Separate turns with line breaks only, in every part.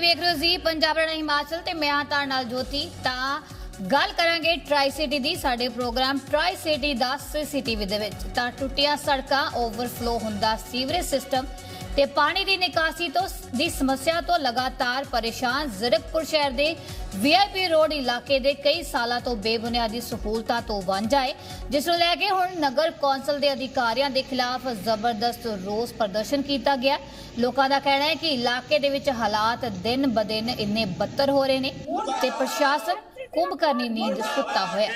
ਵੇਖ ਰਹੇ ਜੀ ਪੰਜਾਬ ਰਣਾ ਹਿਮਾਚਲ ਤੇ ਮੈਂ ਹਾਂ ਤੁਹਾਡੇ ਨਾਲ ਜੋਤੀ। ਤਾਂ ਗੱਲ ਕਰਾਂਗੇ ਟਰਾਈ ਸਿਟੀ ਦੀ, ਸਾਡੇ ਪ੍ਰੋਗਰਾਮ ਟਰਾਈ ਸਿਟੀ ਦਾ ਸੀਸੀਟੀਵੀ ਦੇ ਵਿੱਚ। ਤਾਂ ਟੁੱਟੀਆਂ ਸੜਕਾਂ ਓਵਰਫਲੋ ਹੁੰਦਾ ਸੀਵਰੇਜ ਸਿਸਟਮ ਤੇ ਪਾਣੀ ਦੀ ਨਿਕਾਸੀ ਤੋਂ ਦੀ ਸਮੱਸਿਆ ਤੋਂ ਲਗਾਤਾਰ ਪਰੇਸ਼ਾਨ ਜ਼ਰਕਪੁਰ ਸ਼ਹਿਰ ਦੇ ਵੀਆਈਪੀ ਰੋਡ ਇਲਾਕੇ ਦੇ ਕਈ ਸਾਲਾਂ ਤੋਂ ਬੇਬੁਨਿਆਦੀ ਸਹੂਲਤਾਂ ਤੋਂ ਵਾਂਝਾ ਹੈ ਜਿਸ ਨੂੰ ਲੈ ਕੇ ਹੁਣ ਨਗਰ ਕੌਂਸਲ ਦੇ ਅਧਿਕਾਰੀਆਂ ਦੇ ਖਿਲਾਫ ਜ਼ਬਰਦਸਤ ਰੋਸ ਪ੍ਰਦਰਸ਼ਨ ਕੀਤਾ ਗਿਆ। ਲੋਕਾਂ ਦਾ ਕਹਿਣਾ ਹੈ ਕਿ ਇਲਾਕੇ ਦੇ ਵਿੱਚ ਹਾਲਾਤ ਦਿਨ ਬਦਿਨ ਇੰਨੇ ਬੱਤਰ ਹੋ ਰਹੇ ਨੇ ਤੇ ਪ੍ਰਸ਼ਾਸਨ ਕੁੰਭ ਕਰਨੀ ਨੀਂਦ ਸੁੱਤਾ ਹੋਇਆ।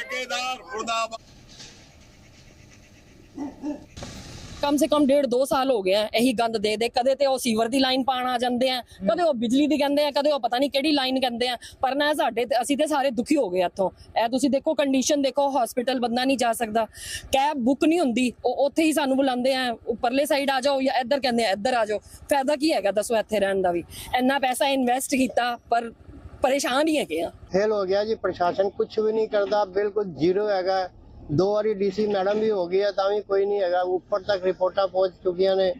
ਕਮ ਸੇ ਕਮ ਡੇਢ ਦੋ ਸਾਲ ਹੋ ਗਏ ਆ ਇਹੀ ਗੰਦ ਦੇ ਦੇ। ਕਦੇ ਤੇ ਉਹ ਸੀਵਰ ਦੀ ਲਾਈਨ ਪਾਣ ਆ ਜਾਂਦੇ ਆ, ਕਦੇ ਉਹ ਬਿਜਲੀ ਦੀ ਕਹਿੰਦੇ ਆ, ਕਦੇ ਉਹ ਪਤਾ ਨਹੀਂ ਕਿਹੜੀ ਲਾਈਨ ਕਹਿੰਦੇ ਆ। ਪਰ ਨਾ ਸਾਡੇ ਤੇ- ਅਸੀਂ ਤੇ ਸਾਰੇ ਦੁਖੀ ਹੋ ਗਏ ਇੱਥੋਂ। ਇਹ ਤੁਸੀਂ ਦੇਖੋ ਕੰਡੀਸ਼ਨ ਦੇਖੋ ਹਸਪੀਟਲ ਬੰਦਾ ਨਹੀਂ ਜਾ ਸਕਦਾ। ਕੈਬ ਬੁੱਕ ਨਹੀਂ ਹੁੰਦੀ, ਉਹ ਉੱਥੇ ਹੀ ਸਾਨੂੰ ਬੁਲਾਉਂਦੇ ਆ, ਉੱਪਰਲੇ ਸਾਈਡ ਆ ਜਾਓ ਜਾਂ ਇੱਧਰ ਕਹਿੰਦੇ ਆ, ਇੱਧਰ ਆ ਜਾਓ। ਫਾਇਦਾ ਕੀ ਹੈਗਾ, ਦੱਸੋ ਇੱਥੇ ਰਹਿਣ ਦਾ ਵੀ। ਇੰਨਾ ਪੈਸਾ ਇਨਵੈਸਟ ਕੀਤਾ, ਪਰ ਪਰੇਸ਼ਾਨ ਹੀ ਹੈਗੇ ਆ।
ਫੇਲ ਹੋ ਗਿਆ ਜੀ, ਪ੍ਰਸ਼ਾਸਨ ਕੁਝ ਵੀ ਨਹੀਂ ਕਰਦਾ, ਬਿਲਕੁਲ ਜ਼ੀਰੋ ਹੈਗਾ। ਦੋ ਵਾਰੀ ਡੀਸੀ ਮੈਡਮ ਵੀ ਹੋ ਗਈ ਹੈ, ਤਾਂ ਵੀ ਕੋਈ ਨਹੀਂ ਹੈਗਾ। ਉੱਪਰ ਤੱਕ ਰਿਪੋਰਟਾਂ ਪਹੁੰਚ ਚੁੱਕੀਆਂ ਨੇ।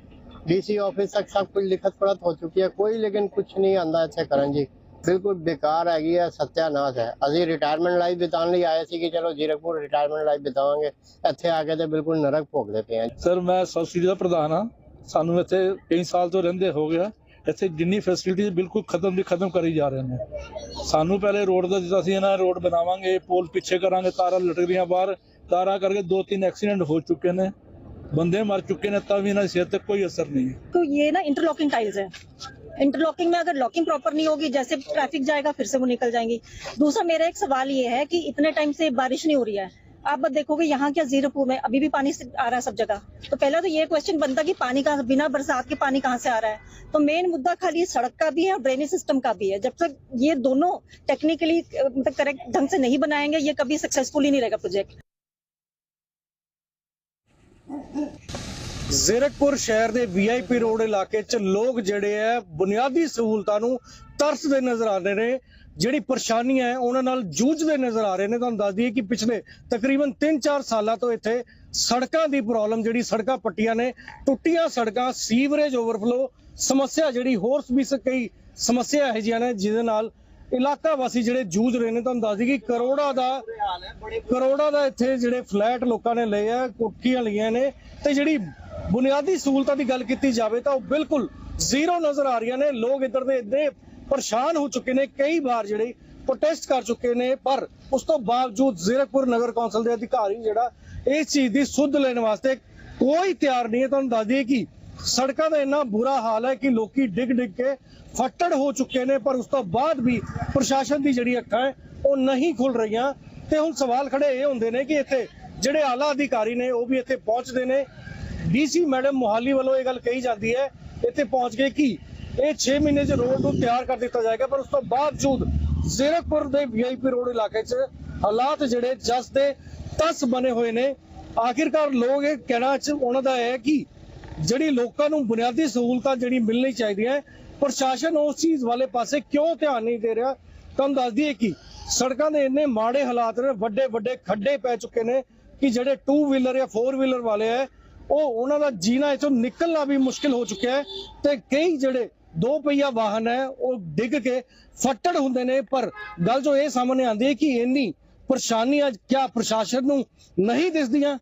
ਡੀਸੀ ਆਫਿਸ ਤੱਕ ਸਭ ਕੁਝ ਲਿਖਤ ਪੜਤ ਹੋ ਚੁੱਕੀ ਹੈ। ਕੋਈ ਲੇਕਿਨ ਕੁਝ ਨਹੀਂ ਆਂਦਾ ਇੱਥੇ ਕਰਨ ਜੀ। ਬਿਲਕੁਲ ਬੇਕਾਰ ਹੈਗੀ ਹੈ, ਸਤਿਆਨਾਸ਼ ਹੈ। ਅਸੀਂ ਰਿਟਾਇਰਮੈਂਟ ਲਾਈਫ ਬਿਤਾਉਣ ਲਈ ਆਏ ਸੀ ਕਿ ਚਲੋ ਜੀਰਕਪੁਰ ਰਿਟਾਇਰਮੈਂਟ ਲਾਈਫ ਬਿਤਾਵਾਂਗੇ। ਇੱਥੇ ਆ ਕੇ ਤੇ ਬਿਲਕੁਲ ਨਰਕ ਭੋਗਦੇ ਪਏ ਹਾਂ
ਸਰ, ਮੈਂ ਸਬਸਿਡੀ ਦਾ ਪ੍ਰਧਾਨ ਹਾਂ। ਸਾਨੂੰ ਇੱਥੇ ਕਈ ਸਾਲ ਤੋਂ ਰਹਿੰਦੇ ਹੋ ਗਿਆ ਇੱਥੇ ਜਿੰਨੀ ਫੈਸਿਲਿਟੀ ਬਿਲਕੁਲ ਖਤਮ ਦੀ ਖਤਮ ਕਰੀ ਜਾ ਰਹੇ ਨੇ। ਸਾਨੂੰ ਪਹਿਲੇ ਰੋਡ ਦਾ ਜਿੱਦਾਂ ਅਸੀਂ ਇਹਨਾਂ ਰੋਡ ਬਣਾਵਾਂਗੇ, ਪੋਲ ਪਿੱਛੇ ਕਰਾਂਗੇ, ਤਾਰਾਂ ਲਟਕ ਰਹੀਆਂ ਬਾਹਰ। तारा करके दो तीन एक्सीडेंट हो चुके ने बंदे मर चुके ने तब इन्हें सेहत तक कोई असर नहीं है
तो ये ना इंटरलॉकिंग टाइल्स है। इंटरलॉकिंग में अगर लॉकिंग प्रॉपर नहीं होगी, जैसे ट्रैफ़िक जाएगा, फिर से वो निकल जाएँगी। दूसरा, मेरा एक सवाल ये है कि इतने टाइम से बारिश नहीं हो रही है। आप देखोगे, यहाँ क्या जीरोपुर में अभी भी पानी आ रहा है सब जगह। तो पहला तो ये क्वेश्चन बनता कि पानी कहाँ, बिना बरसात के पानी कहाँ से आ रहा है? तो मेन मुद्दा खाली सड़क का भी है और ड्रेनेज सिस्टम का भी है। जब तक ये दोनों टेक्निकली मतलब करेक्ट ढंग से नहीं बनाएँगे, ये कभी सक्सेसफुल ही नहीं रहेगा प्रोजेक्ट
ਜ਼ੀਰਕਪੁਰ ਸ਼ਹਿਰ ਦੇ ਵੀਆਈਪੀ ਰੋਡ ਇਲਾਕੇ 'ਚ ਲੋਕ ਜਿਹੜੇ ਆ ਬੁਨਿਆਦੀ ਸਹੂਲਤਾਂ ਨੂੰ ਤਰਸਦੇ ਨਜ਼ਰ ਆਉਂਦੇ ਨੇ। ਜਿਹੜੀ ਪਰੇਸ਼ਾਨੀਆਂ ਹੈ, ਉਹਨਾਂ ਨਾਲ ਜੂਝਦੇ ਨਜ਼ਰ ਆ ਰਹੇ ਨੇ। ਤੁਹਾਨੂੰ ਦੱਸ ਦਈਏ ਕਿ ਪਿਛਲੇ ਤਕਰੀਬਨ 3-4 ਸਾਲਾਂ ਤੋਂ ਇੱਥੇ ਸੜਕਾਂ ਦੀ ਪ੍ਰੋਬਲਮ ਜਿਹੜੀ ਸੜਕਾਂ ਪੱਟੀਆਂ ਨੇ, ਟੁੱਟੀਆਂ ਸੜਕਾਂ, ਸੀਵਰੇਜ ਓਵਰਫਲੋ ਸਮੱਸਿਆ ਜਿਹੜੀ, ਹੋਰ ਵੀ ਕਈ ਸਮੱਸਿਆ ਇਹੋ ਜਿਹੀਆਂ ਨੇ, ਜਿਹਦੇ ਨਾਲ ਇਲਾਕਾ ਵਾਸੀ ਜਿਹੜੇ ਜੂਝ ਰਹੇ ਨੇ, ਤੁਹਾਨੂੰ ਦੱਸ ਦਈਏ ਕਿ ਕਰੋੜਾਂ ਦਾ ਕਰੋੜਾਂ ਦਾ ਇੱਥੇ ਜਿਹੜੇ ਫਲੈਟ ਲੋਕਾਂ ਨੇ ਲਏ ਆ ਕੋਠੀਆਂ ਲਈਆਂ ਨੇ। ਤੇ ਜਿਹੜੀ ਬੁਨਿਆਦੀ ਸਹੂਲਤਾਂ ਦੀ ਗੱਲ ਕੀਤੀ ਜਾਵੇ ਤਾਂ ਉਹ ਬਿਲਕੁਲ ਜ਼ੀਰੋ ਨਜ਼ਰ ਆ ਰਹੀਆਂ ਨੇ। ਲੋਕ ਇੱਧਰ ਦੇ ਇੰਨੇ ਪਰੇਸ਼ਾਨ ਹੋ ਚੁੱਕੇ ਨੇ, ਕਈ ਵਾਰ ਜਿਹੜੇ ਪ੍ਰੋਟੈਸਟ ਕਰ ਚੁੱਕੇ ਨੇ, ਪਰ ਉਸ ਤੋਂ ਬਾਵਜੂਦ ਜ਼ੀਰਕਪੁਰ ਨਗਰ ਕੌਂਸਲ ਦੇ ਅਧਿਕਾਰੀ ਜਿਹੜਾ ਇਸ ਚੀਜ਼ ਦੀ ਸੁੱਧ ਲੈਣ ਵਾਸਤੇ ਕੋਈ ਤਿਆਰ ਨਹੀਂ ਹੈ। ਤੁਹਾਨੂੰ ਦੱਸ ਦਈਏ ਕਿ ਸੜਕਾਂ ਦਾ ਇੰਨਾ ਬੁਰਾ ਹਾਲ ਹੈ ਕਿ ਲੋਕੀ ਡਿੱਗ ਡਿੱਗ ਕੇ ਫੱਟੜ ਹੋ ਚੁੱਕੇ ਨੇ, ਪਰ ਉਸ ਤੋਂ ਬਾਅਦ ਵੀ ਪ੍ਰਸ਼ਾਸਨ ਦੀ ਜਿਹੜੀ ਅੱਖਾਂ ਹੈ, ਉਹ ਨਹੀਂ ਖੁੱਲ ਰਹੀਆਂ। ਤੇ ਹੁਣ ਸਵਾਲ ਖੜੇ ਇਹ ਹੁੰਦੇ ਨੇ ਕਿ ਇੱਥੇ ਜਿਹੜੇ ਆਲਾ ਅਧਿਕਾਰੀ ਨੇ, ਉਹ ਵੀ ਇੱਥੇ ਪਹੁੰਚਦੇ ਨੇ। ਡੀਸੀ ਮੈਡਮ ਮੁਹਾਲੀ ਵੱਲੋਂ ਇਹ ਗੱਲ ਕਹੀ ਜਾਂਦੀ ਹੈ, ਇੱਥੇ ਪਹੁੰਚ ਕੇ ਕਿ ਇਹ 6 ਮਹੀਨੇ 'ਚ ਰੋਡ ਨੂੰ ਤਿਆਰ ਕਰ ਦਿੱਤਾ ਜਾਏਗਾ, ਪਰ ਉਸ ਤੋਂ ਬਾਵਜੂਦ ਜ਼ੀਰਕਪੁਰ ਦੇ ਵੀਆਈਪੀ ਰੋਡ ਇਲਾਕੇ 'ਚ ਹਾਲਾਤ ਜਿਹੜੇ ਜਸ ਦੇ ਤਸ ਬਣੇ ਹੋਏ ਨੇ। ਆਖਿਰਕਾਰ ਲੋਕ ਇਹ ਕਹਿਣਾ ਚ ਉਹਨਾਂ ਦਾ ਹੈ ਕਿ ਜਿਹੜੀ ਲੋਕਾਂ ਨੂੰ ਬੁਨਿਆਦੀ ਸਹੂਲਤਾਂ ਜਿਹੜੀ ਮਿਲਣੀ ਚਾਹੀਦੀ ਹੈ, ਪ੍ਰਸ਼ਾਸਨ ਉਸ ਚੀਜ਼ ਵਾਲੇ ਪਾਸੇ ਕਿਉਂ ਧਿਆਨ ਨਹੀਂ ਦੇ ਰਿਹਾ? ਤੁਹਾਨੂੰ ਦੱਸ ਦਈਏ ਕਿ ਸੜਕਾਂ ਦੇ ਇੰਨੇ ਮਾੜੇ ਹਾਲਾਤ ਨੇ ਵੱਡੇ ਵੱਡੇ ਖੱਡੇ ਪੈ ਚੁੱਕੇ ਨੇ ਕਿ ਜਿਹੜੇ 2 ਵੀਲਰ ਜਾਂ 4 ਵੀਲਰ ਵਾਲੇ ਹੈ, ਉਹ ਉਹਨਾਂ ਦਾ ਜੀਣਾ ਇਥੋਂ ਨਿਕਲਣਾ ਵੀ ਮੁਸ਼ਕਿਲ ਹੋ ਚੁੱਕਿਆ ਹੈ ਤੇ ਕਈ ਜਿਹੜੇ ਦੋ ਪਹੀਆ ਵਾਹਨ ਹੈ, ਉਹ ਡਿੱਗ ਕੇ ਫੱਟੜ ਹੁੰਦੇ ਨੇ। ਪਰ ਗੱਲ ਜੋ ਇਹ ਸਾਹਮਣੇ ਆਉਂਦੀ ਹੈ ਕਿ ਇੰਨੀ ਪਰੇਸ਼ਾਨੀਆਂ ਕਿਆ ਪ੍ਰਸ਼ਾਸਨ ਨੂੰ ਨਹੀਂ ਦਿਸਦੀਆਂ?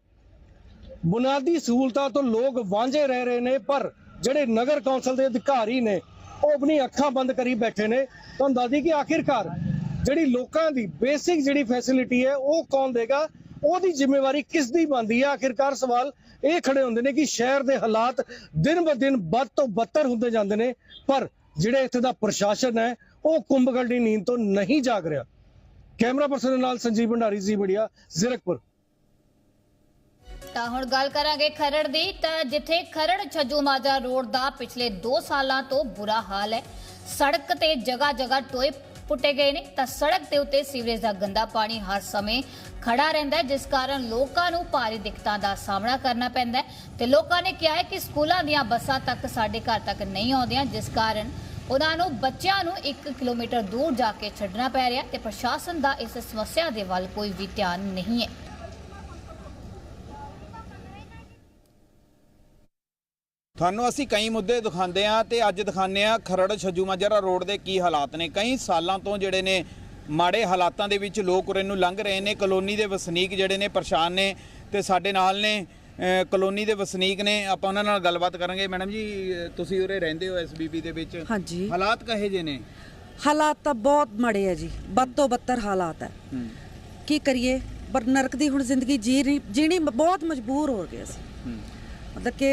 ਬੁਨਿਆਦੀ ਸਹੂਲਤਾਂ ਤੋਂ ਲੋਕ ਵਾਂਝੇ ਰਹਿ ਰਹੇ ਨੇ, ਪਰ ਜਿਹੜੇ ਨਗਰ ਕੌਂਸਲ ਦੇ ਅਧਿਕਾਰੀ ਨੇ, ਉਹ ਆਪਣੀ ਅੱਖਾਂ ਬੰਦ ਕਰੀ ਬੈਠੇ ਨੇ। ਤੁਹਾਨੂੰ ਦੱਸਦੀ ਕਿ ਆਖਿਰਕਾਰ ਜਿਹੜੀ ਲੋਕਾਂ ਦੀ ਬੇਸਿਕ ਜਿਹੜੀ ਫੈਸਿਲਿਟੀ ਹੈ, ਉਹ ਕੌਣ ਦੇਗਾ? ਉਹਦੀ ਜ਼ਿੰਮੇਵਾਰੀ ਕਿਸ ਦੀ ਬਣਦੀ ਹੈ? ਆਖਿਰਕਾਰ ਸਵਾਲ ਇਹ ਖੜੇ ਹੁੰਦੇ ਨੇ ਕਿ ਸ਼ਹਿਰ ਦੇ ਹਾਲਾਤ ਦਿਨ ਬ ਦਿਨ ਵੱਧ ਤੋਂ ਬੱਤਰ ਹੁੰਦੇ ਜਾਂਦੇ ਨੇ, ਪਰ ਜਿਹੜੇ ਇੱਥੇ ਦਾ ਪ੍ਰਸ਼ਾਸਨ ਹੈ, ਉਹ ਕੁੰਭਕਰਨ ਦੀ ਨੀਂਦ ਤੋਂ ਨਹੀਂ ਜਾਗ ਰਿਹਾ। ਕੈਮਰਾ ਪਰਸਨ ਦੇ ਨਾਲ ਸੰਜੀਵ ਭੰਡਾਰੀ, ਜੀ ਬੜੀਆ ਜ਼ਿਰਕਪੁਰ।
ਤਾਂ ਹੁਣ ਗੱਲ ਕਰਾਂਗੇ ਖਰੜ ਦੀ। ਤਾਂ ਜਿੱਥੇ ਖਰੜ ਛੱਜੂ ਮਾਜਰਾ ਰੋਡ ਦਾ ਪਿਛਲੇ 2 ਸਾਲਾਂ ਤੋਂ ਬੁਰਾ ਹਾਲ ਹੈ। ਸੜਕ ਤੇ ਜਗ੍ਹਾ ਜਗ੍ਹਾ ਟੋਏ ਪੁੱਟੇ ਗਏ ਨੇ। ਤਾਂ ਸੜਕ ਦੇ ਉੱਤੇ ਸੀਵਰੇਜ ਦਾ ਗੰਦਾ ਪਾਣੀ ਹਰ ਸਮੇਂ ਖੜਾ ਰਹਿੰਦਾ ਹੈ, ਜਿਸ ਕਾਰਨ ਲੋਕਾਂ ਨੂੰ ਭਾਰੀ ਦਿੱਕਤਾਂ ਦਾ ਸਾਹਮਣਾ ਕਰਨਾ ਪੈਂਦਾ ਹੈ। ਤੇ ਲੋਕਾਂ ਨੇ ਕਿਹਾ ਹੈ ਕਿ ਸਕੂਲਾਂ ਦੀਆਂ ਬੱਸਾਂ ਤੱਕ ਸਾਡੇ ਘਰ ਤੱਕ ਨਹੀਂ ਆਉਂਦੀਆਂ, ਜਿਸ ਕਾਰਨ ਉਹਨਾਂ ਨੂੰ ਬੱਚਿਆਂ ਨੂੰ 1 ਕਿਲੋਮੀਟਰ ਦੂਰ ਜਾ ਕੇ ਛੱਡਣਾ ਪੈ ਰਿਹਾ ਤੇ ਪ੍ਰਸ਼ਾਸਨ ਦਾ ਇਸ ਸਮੱਸਿਆ ਦੇ ਵੱਲ ਕੋਈ ਵੀ ਧਿਆਨ ਨਹੀਂ ਹੈ।
ਤੁਹਾਨੂੰ ਅਸੀਂ ਕਈ ਮੁੱਦੇ ਦਿਖਾਉਂਦੇ ਆ ਤੇ ਅੱਜ ਦਿਖਾਉਂਦੇ ਆ ਖਰੜ ਛੱਜੂ ਮਾਜਰਾ ਰੋਡ ਦੇ ਕੀ ਹਾਲਾਤ ਨੇ। ਕਈ ਸਾਲਾਂ ਤੋਂ ਜਿਹੜੇ ਨੇ ਮਾੜੇ ਹਾਲਾਤਾਂ ਦੇ ਵਿੱਚ ਲੋਕ ਉਰੇ ਨੂੰ ਲੰਘ ਰਹੇ ਨੇ। ਕਲੋਨੀ ਦੇ ਵਸਨੀਕ ਜਿਹੜੇ ਨੇ ਪਰੇਸ਼ਾਨ ਨੇ ਤੇ ਸਾਡੇ ਨਾਲ ਨੇ ਕਲੋਨੀ ਦੇ ਵਸਨੀਕ ਨੇ। ਆਪਾਂ ਉਹਨਾਂ ਨਾਲ ਗੱਲਬਾਤ ਕਰਾਂਗੇ। ਮੈਡਮ ਜੀ ਤੁਸੀਂ ਉਰੇ ਰਹਿੰਦੇ ਹੋ ਐਸਬੀਪੀ ਦੇ ਵਿੱਚ।
ਹਾਂਜੀ।
ਹਾਲਾਤ ਕਹੇ ਜੇ ਨੇ?
ਹਾਲਾਤ ਤਾਂ ਬਹੁਤ ਮਾੜੇ ਆ ਜੀ। ਬਦ ਤੋਂ ਬੱਤਰ ਹਾਲਾਤ ਹੈ। ਕੀ ਕਰੀਏ? ਪਰ ਨਰਕ ਦੀ ਹੁਣ ਜ਼ਿੰਦਗੀ ਜੀ ਜੀਣੀ ਬਹੁਤ ਮਜਬੂਰ ਹੋ ਗਏ ਅਸੀਂ। ਮਤਲਬ ਕਿ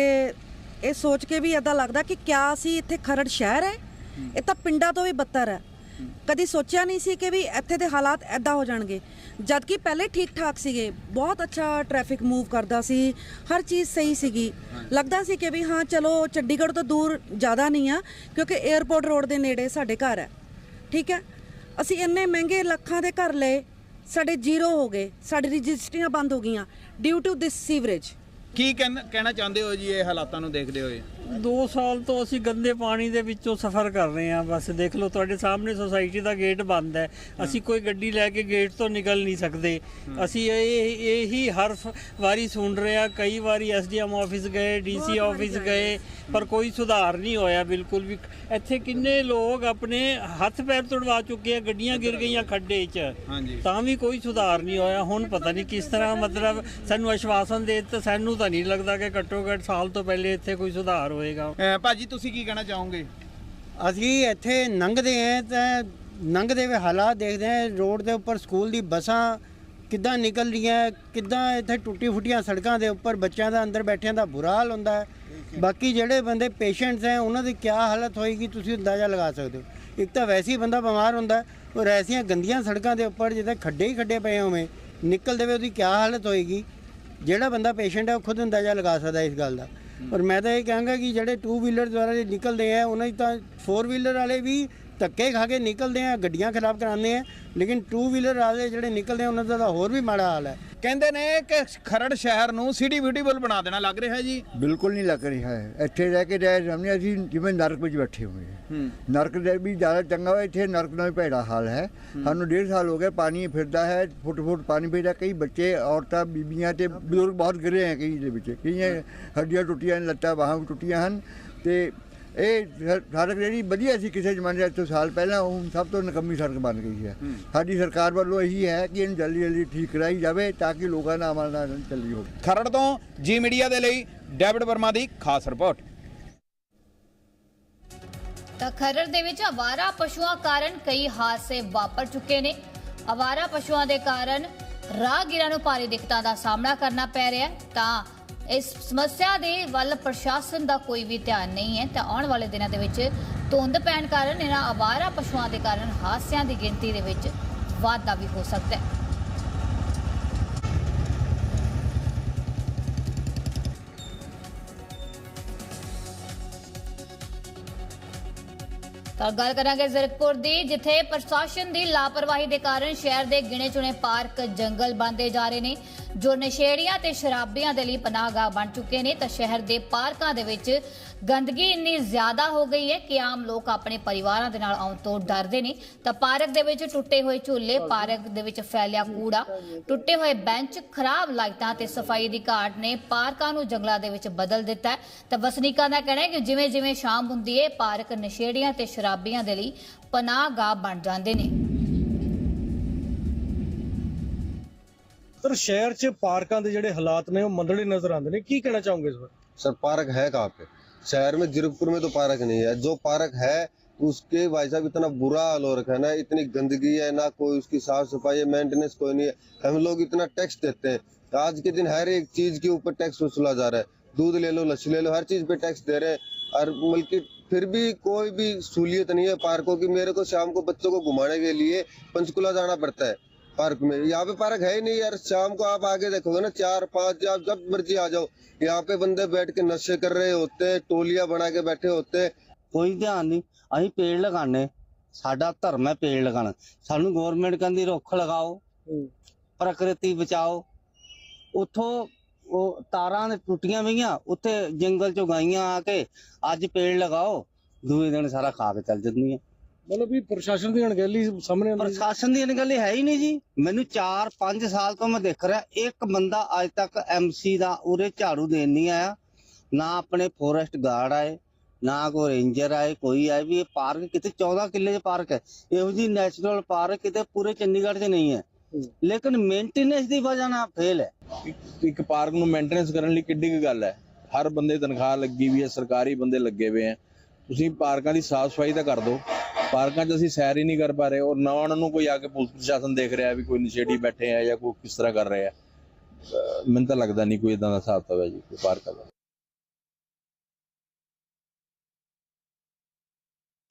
ਇਹ ਸੋਚ ਕੇ ਵੀ ਏਦਾਂ ਲੱਗਦਾ ਕਿ ਕਿਆ ਅਸੀਂ ਇੱਥੇ ਖਰੜ ਸ਼ਹਿਰ ਹੈ? ਇਹ ਤਾਂ ਪਿੰਡਾਂ ਤੋਂ ਵੀ ਬੱਤਰ ਹੈ। ਕਦੀ ਸੋਚਿਆ ਨਹੀਂ ਸੀ ਕਿ ਵੀ ਇੱਥੇ ਦੇ ਹਾਲਾਤ ਐਦਾਂ ਹੋ ਜਾਣਗੇ। ਜਦ ਕਿ ਪਹਿਲੇ ਠੀਕ ਠਾਕ ਸੀਗੇ। ਬਹੁਤ ਅੱਛਾ ਟ੍ਰੈਫਿਕ ਮੂਵ ਕਰਦਾ ਸੀ। ਹਰ ਚੀਜ਼ ਸਹੀ ਸੀਗੀ। ਲੱਗਦਾ ਸੀ ਕਿ ਵੀ ਹਾਂ ਚਲੋ ਚੰਡੀਗੜ੍ਹ ਤੋਂ ਦੂਰ ਜ਼ਿਆਦਾ ਨਹੀਂ ਆ ਕਿਉਂਕਿ 에ਅਰਪੋਰਟ ਰੋਡ ਦੇ ਨੇੜੇ ਸਾਡੇ ਘਰ ਹੈ। ਠੀਕ ਹੈ? ਅਸੀਂ ਇੰਨੇ ਮਹਿੰਗੇ ਲੱਖਾਂ ਦੇ ਘਰ ਲਏ। ਸਾਡੇ ਜ਼ੀਰੋ ਹੋ ਗਏ। ਸਾਡੀ ਰਜਿਸਟਰੀਆਂ ਬੰਦ ਹੋ ਗਈਆਂ। ਡਿਊ ਟੂ ਦਿਸ ਸੀਵਰੇਜ
ਕੀ ਕਹਿਣ- ਕਹਿਣਾ ਚਾਹੁੰਦੇ ਹੋ ਜੀ ਇਹ ਹਾਲਾਤਾਂ ਨੂੰ ਦੇਖਦੇ ਹੋਏ?
2 ਸਾਲ ਤੋਂ ਅਸੀਂ ਗੰਦੇ ਪਾਣੀ ਦੇ ਵਿੱਚੋਂ ਸਫ਼ਰ ਕਰ ਰਹੇ ਹਾਂ ਬਸ ਦੇਖ ਲਓ ਤੁਹਾਡੇ ਸਾਹਮਣੇ ਸੁਸਾਇਟੀ ਦਾ ਗੇਟ ਬੰਦ ਹੈ। ਅਸੀਂ ਕੋਈ ਗੱਡੀ ਲੈ ਕੇ ਗੇਟ ਤੋਂ ਨਿਕਲ ਨਹੀਂ ਸਕਦੇ। ਅਸੀਂ ਇਹ ਇਹੀ ਹਰ ਵਾਰੀ ਸੁਣ ਰਹੇ ਹਾਂ ਕਈ ਵਾਰੀ ਐਸਡੀਐਮ ਆਫਿਸ ਗਏ ਡੀਸੀ ਆਫਿਸ ਗਏ। ਪਰ ਕੋਈ ਸੁਧਾਰ ਨਹੀਂ ਹੋਇਆ ਬਿਲਕੁਲ ਵੀ। ਇੱਥੇ ਕਿੰਨੇ ਲੋਕ ਆਪਣੇ ਹੱਥ ਪੈਰ ਤੁੜਵਾ ਚੁੱਕੇ ਆ ਗੱਡੀਆਂ ਗਿਰ ਗਈਆਂ ਖੱਡੇ 'ਚ। ਤਾਂ ਵੀ ਕੋਈ ਸੁਧਾਰ ਨਹੀਂ ਹੋਇਆ। ਹੁਣ ਪਤਾ ਨਹੀਂ ਕਿਸ ਤਰ੍ਹਾਂ ਮਤਲਬ ਸਾਨੂੰ ਆਸ਼ਵਾਸਨ ਦੇ ਦਿੱਤਾ ਸਾਨੂੰ ਤਾਂ ਨਹੀਂ ਲੱਗਦਾ ਕਿ ਘੱਟੋ ਘੱਟ ਸਾਲ ਤੋਂ ਪਹਿਲੇ ਇੱਥੇ ਕੋਈ ਸੁਧਾਰ ਹੋਏਗਾ।
ਅਹ, ਭਾਜੀ ਤੁਸੀਂ ਕੀ ਕਹਿਣਾ ਚਾਹੋਗੇ?
ਅਸੀਂ ਇੱਥੇ ਲੰਘਦੇ ਆਂ ਤਾਂ ਲੰਘਦੇ ਵੇ ਹਾਲਾਤ ਦੇਖਦੇ ਆਂ ਰੋਡ ਦੇ ਉੱਪਰ ਸਕੂਲ ਦੀ ਬੱਸਾਂ ਕਿੱਦਾਂ ਨਿਕਲ ਰਹੀਆਂ ਕਿੱਦਾਂ ਇੱਥੇ ਟੁੱਟੀ ਫੁੱਟੀਆਂ ਸੜਕਾਂ ਦੇ ਉੱਪਰ ਬੱਚਿਆਂ ਦਾ ਅੰਦਰ ਬੈਠਿਆਂ ਦਾ ਬੁਰਾ ਹਾਲ ਹੁੰਦਾ ਹੈ। ਬਾਕੀ ਜਿਹੜੇ ਬੰਦੇ ਪੇਸ਼ੈਂਟਸ ਹੈ ਉਹਨਾਂ ਦੀ ਕੀ ਹਾਲਤ ਹੋਏਗੀ ਤੁਸੀਂ ਅੰਦਾਜ਼ਾ ਲਗਾ ਸਕਦੇ ਹੋ। ਇੱਕ ਤਾਂ ਵੈਸੇ ਹੀ ਬੰਦਾ ਬਿਮਾਰ ਹੁੰਦਾ ਹੈ, ਔਰ ਐਸੀਆਂ ਗੰਦੀਆਂ ਸੜਕਾਂ ਦੇ ਉੱਪਰ ਜਿੱਥੇ ਖੱਡੇ ਹੀ ਖੱਡੇ ਪਏ ਹੋਵੇਂ ਨਿਕਲਦੇ ਵੇ ਉਹਦੀ ਕੀ ਹਾਲਤ ਹੋਏਗੀ। ਜਿਹੜਾ ਬੰਦਾ ਪੇਸ਼ੈਂਟ ਹੈ ਉਹ ਖੁਦ ਅੰਦਾਜ਼ਾ ਲਗਾ ਸਕਦਾ ਇਸ ਗੱਲ ਦਾ। ਔਰ ਮੈਂ ਤਾਂ ਇਹ ਕਹਾਂਗਾ ਕਿ ਜਿਹੜੇ 2 ਵੀਲਰ ਦੁਆਰਾ ਨਿਕਲਦੇ ਆ, ਉਹਨਾਂ ਦੀ ਤਾਂ 4 ਵੀਲਰ ਵਾਲੇ ਵੀ ਧੱਕੇ ਖਾ ਕੇ ਨਿਕਲਦੇ ਆ ਗੱਡੀਆਂ ਖਰਾਬ ਕਰਾਉਂਦੇ ਆ ਲੇਕਿਨ 2 ਵੀਲਰ ਵਾਲੇ ਜਿਹੜੇ ਨਿਕਲਦੇ ਆ ਉਹਨਾਂ ਦਾ ਤਾਂ ਹੋਰ ਵੀ ਮਾੜਾ ਹਾਲ ਹੈ।
ਕਹਿੰਦੇ ਨੇ ਕਿ ਖਰੜ ਸ਼ਹਿਰ ਨੂੰ ਸਿਟੀ ਬਿਊਟੀਫੁਲ ਬਣਾ ਦੇਣਾ ਲੱਗ ਰਿਹਾ ਜੀ?
ਬਿਲਕੁਲ ਨਹੀਂ ਲੱਗ ਰਿਹਾ ਹੈ। ਇੱਥੇ ਰਹਿ ਕੇ ਰਹਿ ਸਾਹਮਣੇ ਅਸੀਂ ਜਿਵੇਂ ਨਰਕ ਵਿੱਚ ਬੈਠੇ ਹੋਏ ਹਾਂ। ਨਰਕ ਦੇ ਵੀ ਜ਼ਿਆਦਾ ਚੰਗਾ ਹੋਇਆ ਇੱਥੇ ਨਰਕ ਨਾਲ ਵੀ ਭੈੜਾ ਹਾਲ ਹੈ। ਸਾਨੂੰ ਡੇਢ ਸਾਲ ਹੋ ਗਏ ਪਾਣੀ ਫਿਰਦਾ ਹੈ ਫੁੱਟ ਫੁੱਟ ਪਾਣੀ ਫਿਰਦਾ ਕਈ ਬੱਚੇ ਔਰਤਾਂ ਬੀਬੀਆਂ ਤੇ ਬਜ਼ੁਰਗ ਬਹੁਤ ਗਿਰੇ ਹੈ ਕਈ ਦੇ ਵਿੱਚ। ਕਈਆਂ ਹੱਡੀਆਂ ਟੁੱਟੀਆਂ ਨੇ, ਲੱਤਾਂ ਬਾਹਾਂ ਟੁੱਟੀਆਂ ਹਨ ਤੇ ਇਹ ਸ- ਸੜਕ ਜਿਹੜੀ ਵਧੀਆ ਸੀ ਕਿਸੇ ਜ਼ਮਾਨੇ ਤੋਂ ਸਾਲ ਪਹਿਲਾਂ ਉਹ ਸਭ ਤੋਂ ਨਕਮੀ ਸੜਕ ਬਣ ਗਈ ਹੈ। ਸਾਡੀ ਸਰਕਾਰ ਵੱਲੋਂ ਇਹੀ ਹੈ ਕਿ ਇਹਨੂੰ ਜਲਦੀ ਜਲਦੀ ਠੀਕ ਕਰਾਈ ਜਾਵੇ ਤਾਂ ਕਿ ਲੋਕਾਂ ਦਾ ਅਮਲ ਨਾਲ ਚੱਲੀ ਹੋਵੇ।
ਖਰੜ ਤੋਂ ਜੀ ਮੀਡੀਆ ਦੇ ਲਈ ਡੇਵਿਡ ਵਰਮਾ ਦੀ ਖਾਸ ਰਿਪੋਰਟ।
ਤਾਂ ਖਰੜ ਦੇ ਵਿੱਚ ਅਵਾਰਾ ਪਸ਼ੂਆਂ ਕਾਰਨ ਕਈ ਹਾਦਸੇ ਵਾਪਰ ਚੁੱਕੇ ਨੇ। ਅਵਾਰਾ ਪਸ਼ੂਆਂ ਦੇ ਕਾਰਨ ਰਾਹਗੀਰਾਂ ਨੂੰ ਭਾਰੀ ਦਿੱਕਤਾਂ ਦਾ ਸਾਹਮਣਾ ਕਰਨਾ ਪੈ ਰਿਹਾ ਹੈ। ਤਾਂ ਇਸ ਸਮੱਸਿਆ ਦੇ ਵੱਲ ਪ੍ਰਸ਼ਾਸਨ ਦਾ ਕੋਈ ਵੀ ਧਿਆਨ ਨਹੀਂ ਹੈ, ਤਾਂ ਆਉਣ ਵਾਲੇ ਦਿਨਾਂ ਦੇ ਵਿੱਚ ਧੁੰਦ ਪੈਣ ਕਾਰਨ ਇਹਨਾਂ ਅਵਾਰਾ ਪਸ਼ੂਆਂ ਦੇ ਕਾਰਨ ਹਾਦਸਿਆਂ ਦੀ ਗਿਣਤੀ ਦੇ ਵਿੱਚ ਵਾਧਾ ਵੀ ਹੋ ਸਕਦਾ ਹੈ। ਤਾਂ ਗੱਲ ਕਰਾਂਗੇ ਜ਼ਰਕਪੁਰ ਦੀ, ਜਿੱਥੇ ਪ੍ਰਸ਼ਾਸਨ ਦੀ ਲਾਪਰਵਾਹੀ ਦੇ ਕਾਰਨ ਸ਼ਹਿਰ ਦੇ ਗਿਣੇ ਚੁਣੇ ਪਾਰਕ ਜੰਗਲ ਬੰਦੇ ਜਾ ਰਹੇ ਨੇ। ਜੋ ਨਸ਼ੇੜੀਆਂ ਤੇ ਸ਼ਰਾਬੀਆਂ ਦੇ ਲਈ ਪਨਾਹਗਾਹ ਬਣ ਚੁੱਕੇ ਨੇ, ਤਾਂ ਸ਼ਹਿਰ ਦੇ ਪਾਰਕਾਂ ਦੇ ਵਿੱਚ ਗੰਦਗੀ ਇੰਨੀ ਜ਼ਿਆਦਾ ਹੋ ਗਈ ਹੈ ਕਿ ਆਮ ਲੋਕ ਆਪਣੇ ਪਰਿਵਾਰਾਂ ਦੇ ਨਾਲ ਆਉਣ ਤੋਂ ਡਰਦੇ ਨੇ। ਤਾਂ ਪਾਰਕ ਦੇ ਵਿੱਚ ਟੁੱਟੇ ਹੋਏ ਝੂਲੇ, ਪਾਰਕ ਦੇ ਵਿੱਚ ਫੈਲਿਆ ਕੂੜਾ, ਟੁੱਟੇ ਹੋਏ ਬੈਂਚ, ਖਰਾਬ ਲਾਈਟਾਂ ਤੇ ਸਫ਼ਾਈ ਦੀ ਘਾਟ ਨੇ ਪਾਰਕਾਂ ਨੂੰ ਜੰਗਲਾਂ ਦੇ ਵਿੱਚ ਬਦਲ ਦਿੱਤਾ ਤਾਂ ਵਸਨੀਕਾਂ ਦਾ ਕਹਿਣਾ ਹੈ ਕਿ ਜਿਵੇਂ ਜਿਵੇਂ ਸ਼ਾਮ ਹੁੰਦੀ ਹੈ, ਪਾਰਕ ਨਸ਼ੇੜੀਆਂ ਤੇ ਸ਼ਰਾਬੀਆਂ ਦੇ ਲਈ ਪਨਾਹਗਾਹ ਬਣ ਜਾਂਦੇ ਨੇ।
ਸਰ ਸ਼ਹਿਰ 'ਚ ਪਾਰਕਾਂ ਦੇ ਜਿਹੜੇ ਹਾਲਾਤ ਨੇ ਉਹ ਮੰਦੜੇ ਨਜ਼ਰ ਆਉਂਦੇ ਨੇ ਕੀ ਕਹਿਣਾ ਚਾਹੋਗੇ ਇਸ ਬਾਰੇ
सर पार्क है कहाँ पे शहर में जीरकपुर में तो पार्क नहीं है जो पार्क है उसके भाई साहब इतना बुरा हाल हो रखा है ना इतनी गंदगी है ना कोई उसकी साफ सफाई है मेंटेनेंस कोई नहीं है हम लोग इतना टैक्स देते हैं आज के दिन हर एक चीज के ऊपर टैक्स वसूला जा रहा है दूध ले लो लस्सी ले लो हर चीज पे टैक्स दे रहे हैं और बल्कि फिर भी कोई भी सहूलियत नहीं है पार्कों की मेरे को शाम को बच्चों को घुमाने के लिए पंचकुला जाना पड़ता है पार्क में यहाँ पे पार्क है ही नहीं यार शाम को आप आगे देखोगे ना चार पांच आप जब मर्जी आ जाओ यहाँ पे बंदे बैठ के नशे कर रहे होते हैं टोलियां बना के बैठे होते हैं
ਕੋਈ ਧਿਆਨ ਨਹੀਂ ਅਸੀਂ ਪੇੜ ਲਗਾਣੇ ਸਾਡਾ ਧਰਮ ਹੈ ਪੇੜ ਲਗਾਉਣਾ ਸਾਨੂੰ ਗਵਰਨਮੈਂਟ ਕਹਿੰਦੀ ਰੁੱਖ ਲਗਾਓ ਪ੍ਰਕਿਰਤੀ ਬਚਾਓ ਉਥੋਂ ਉਹ ਤਾਰਾਂ ਨੇ ਟੁੱਟੀਆਂ ਪਈਆਂ ਉੱਥੇ ਜੰਗਲ ਚੋਂ ਗਾਈਆਂ ਆ ਕੇ ਅੱਜ ਪੇੜ ਲਗਾਓ ਦੂਏ ਦਿਨ ਸਾਰਾ ਖਾ ਕੇ ਚੱਲ ਜਾਂਦੀਆਂ
ਮਤਲਬ ਵੀ ਪ੍ਰਸ਼ਾਸਨ ਦੀ ਅਣਗਹਿਲੀ ਸਾਹਮਣੇ ਆਉਂਦੀ ਹੈ।
ਪ੍ਰਸ਼ਾਸਨ ਦੀ ਗੱਲ ਹੈ ਹੀ ਨਹੀਂ ਜੀ। ਮੈਨੂੰ 4-5 ਸਾਲ ਤੋਂ ਮੈਂ ਦੇਖ ਰਿਹਾ ਇੱਕ ਬੰਦਾ ਅੱਜ ਤੱਕ ਐਮਸੀ ਦਾ ਉਰੇ ਝਾੜੂ ਦੇਣ ਨਹੀਂ ਆਇਆ।
ਨਾ ਆਪਣੇ ਫੋਰੈਸਟ ਗਾਰਡ ਆਏ ਨਾ ਕੋਈ ਰੇਂਜਰ ਆਏ ਕੋਈ ਆਏ ਵੀ ਇਹ ਪਾਰਕ ਕਿਤੇ 14 ਕਿੱਲੇ ਚ ਪਾਰਕ ਹੈ। ਇਹੋ ਜੀ ਨੈਚੁਰਲ ਪਾਰਕ ਕਿਤੇ ਪੂਰੇ ਚੰਡੀਗੜ੍ਹ 'ਚ ਨਹੀਂ ਹੈ। ਲੇਕਿਨ ਮੇਨਟੇਨੈਂਸ ਦੀ ਵਜ੍ਹਾ ਨਾਲ ਫੇਲ ਹੈ।
ਇੱਕ ਪਾਰਕ ਨੂੰ ਮੇਨਟੇਨੈਂਸ ਕਰਨ ਲਈ ਕਿੱਡੀ ਕੁ ਗੱਲ ਹੈ? ਹਰ ਬੰਦੇ ਦੀ ਤਨਖਾਹ ਲੱਗੀ ਵੀ ਹੈ ਸਰਕਾਰੀ ਬੰਦੇ ਲੱਗੇ ਹੋਏ ਆ ਤੁਸੀਂ ਪਾਰਕਾਂ ਦੀ ਸਾਫ਼ ਸਫ਼ਾਈ ਤਾਂ ਕਰ ਦਿਓ। ਪਾਰਕਾਂ 'ਚ ਅਸੀਂ ਸੈਰ ਹੀ ਨਹੀਂ ਕਰ ਪਾ ਰਹੇ। ਔਰ ਨਾ ਉਹਨਾਂ ਨੂੰ ਕੋਈ ਆ ਕੇ ਪੁਲਿਸ ਪ੍ਰਸ਼ਾਸਨ ਦੇਖ ਰਿਹਾ ਵੀ ਕੋਈ ਨਸ਼ੇੜੀ ਬੈਠੇ ਆ ਜਾਂ ਕੋਈ ਕਿਸ ਤਰ੍ਹਾਂ ਕਰ ਰਹੇ ਮੈਨੂੰ ਤਾਂ ਲੱਗਦਾ ਨਹੀਂ ਕੋਈ ਇਦਾਂ ਦਾ ਹਿਸਾਬ ਤਾਂ ਹੈ ਜੀ, ਕੋਈ ਪਾਰਕਾਂ ਦਾ।